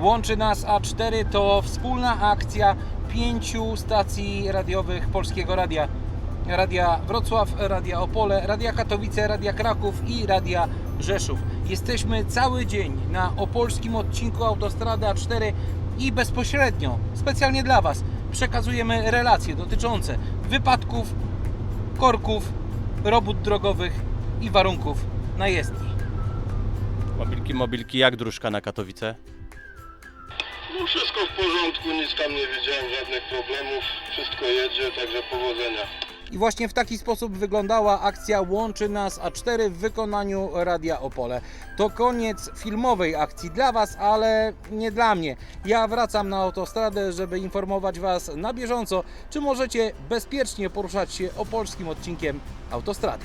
Łączy nas A4 to wspólna akcja pięciu stacji radiowych Polskiego Radia. Radia Wrocław, Radia Opole, Radia Katowice, Radia Kraków i Radia Rzeszów. Jesteśmy cały dzień na opolskim odcinku autostrady A4 i bezpośrednio, specjalnie dla Was, przekazujemy relacje dotyczące wypadków, korków, robót drogowych i warunków na jezdni. Mobilki, mobilki, jak dróżka na Katowice? No wszystko w porządku, nic tam nie widziałem, żadnych problemów, wszystko jedzie, także powodzenia. I właśnie w taki sposób wyglądała akcja Łączy Nas A4 w wykonaniu Radia Opole. To koniec filmowej akcji dla Was, ale nie dla mnie. Ja wracam na autostradę, żeby informować Was na bieżąco, czy możecie bezpiecznie poruszać się opolskim odcinkiem autostrady.